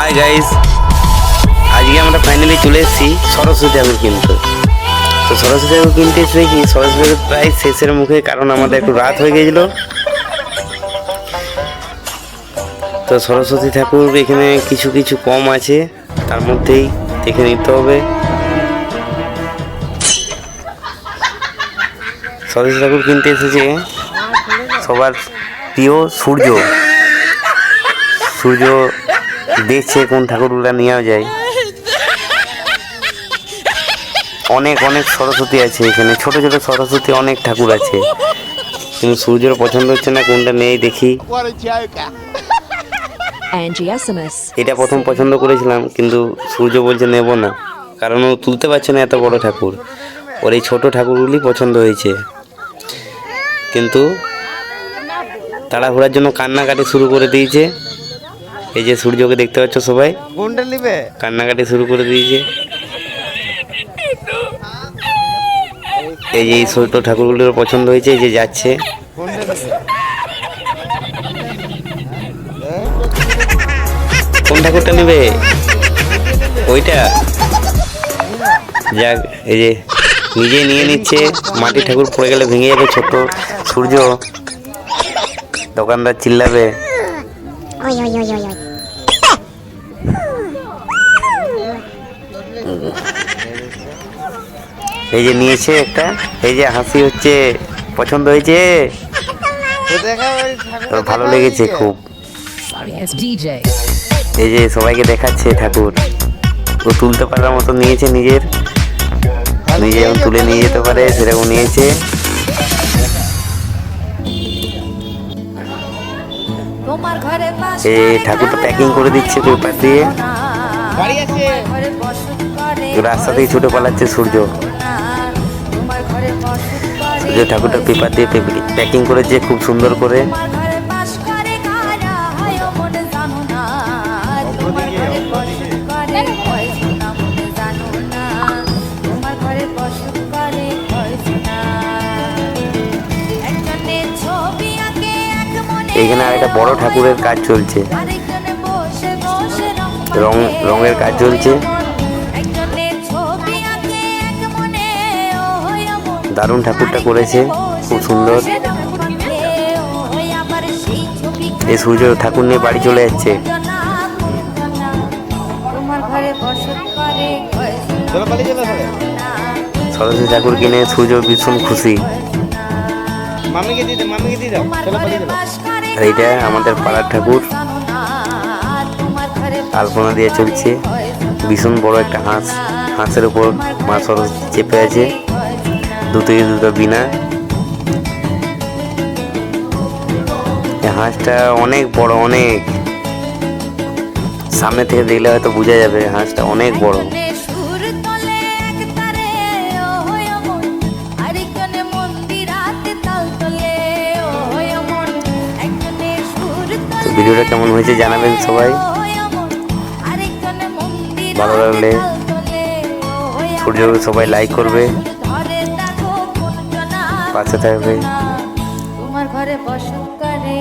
Hi guys আজকে আমরা finally চলে এসেছি সরস্বতী ঠাকুর কিনতে। তো সরস্বতী ঠাকুর কিনতে এসে কি? সরস্বতী ঠাকুর প্রায় শেষের মুখে, কারণ আমাদের একটু রাত হয়ে গেছিল। তো সরস্বতী ঠাকুর এখানে কিছু কিছু কম আছে। তার মধ্যেই দেখে নিতে হবে। সরস্বতী ঠাকুর কিনতে এসেছে সবার প্রিয় সূর্য। সূর্য দেখছে কোন ঠাকুরগুলা নেওয়া যায় অনেক অনেক সরস্বতী আছে এখানে। ছোট ছোট সরস্বতী অনেক ঠাকুর আছে। কিন্তু সূর্যের পছন্দ হচ্ছে না কোনটা নেই দেখি. এটা প্রথম পছন্দ করেছিলাম কিন্তু সূর্য বলছে নেব না। কারণ ও তুলতে পারছে না এত বড় ঠাকুর। ওর এই ছোট ঠাকুরগুলি পছন্দ হয়েছে। কিন্তু তাড়াহুড়ার জন্য কান্নাকাটি শুরু করে দিয়েছে। এই যে সূর্যকে দেখতে পাচ্ছ সবাই? কোনটা নিবে? কান্নাকাটি শুরু করে দিয়েছে। এই যে এই ছোট ঠাকুরগুলোর পছন্দ হয়েছে এই যে যাচ্ছে। কোন ঠাকুরটা নেবে? ওইটা? যাক এই যে নিজে নিয়ে নিচ্ছে। মাটি ঠাকুর পড়ে গেলে ভেঙে যাবে ছোট সূর্য। দোকানদার চিল্লাবে। এই যে নিয়েছে একটা এই যে হাসি হচ্ছে পছন্দ হয়েছে? ভালো লেগেছে খুব। এই যে সবাইকে দেখাচ্ছে ঠাকুর। ও তুলতে পারার মতো নিয়েছে নিজের। নিজে যেমন তুলে নিয়ে যেতে পারে সেরকম নিয়েছে। এই ঠাকুরটা প্যাকিং করে দিচ্ছে পেপার দিয়ে। রাস্তা থেকে ছুটে পালাচ্ছে সূর্য। সূর্য ঠাকুরটা পেপার দিয়ে প্যাকিং করেছে খুব সুন্দর করে তোমার ঘরে বাস করে কারা জানো না তোমার ঘরে বসত করে শোনা জানো না তোমার ঘরে বসত করে শোনা একজনের ছবি আঁকে এক এইখানে আর একটা বড় ঠাকুরের কাজ চলছে। রং রঙের কাজ চলছে। দারুণ ঠাকুরটা করেছে খুব সুন্দর। এই সূর্য ঠাকুর নিয়ে বাড়ি চলে যাচ্ছে। সরস্বতী ঠাকুর কিনে সূর্য ভীষণ খুশি। আর এইটা আমাদের পাড়ার ঠাকুর। আলপনা দিয়ে চলছে। ভীষণ বড় একটা হাঁস। হাঁসের উপর মা সরস্বতী চেপে আছে। দুটো দুটো বিনা। এই হাঁসটা অনেক বড় অনেক। সামনে থেকে দেখলে হয়তো বোঝা যাবে হাঁসটা অনেক বড়। ভিডিওটা কেমন হয়েছে জানাবেন সবাই। ভালো লাগলে সবাই লাইক করবে। পাশে হবে। তোমার ঘরে বসত করে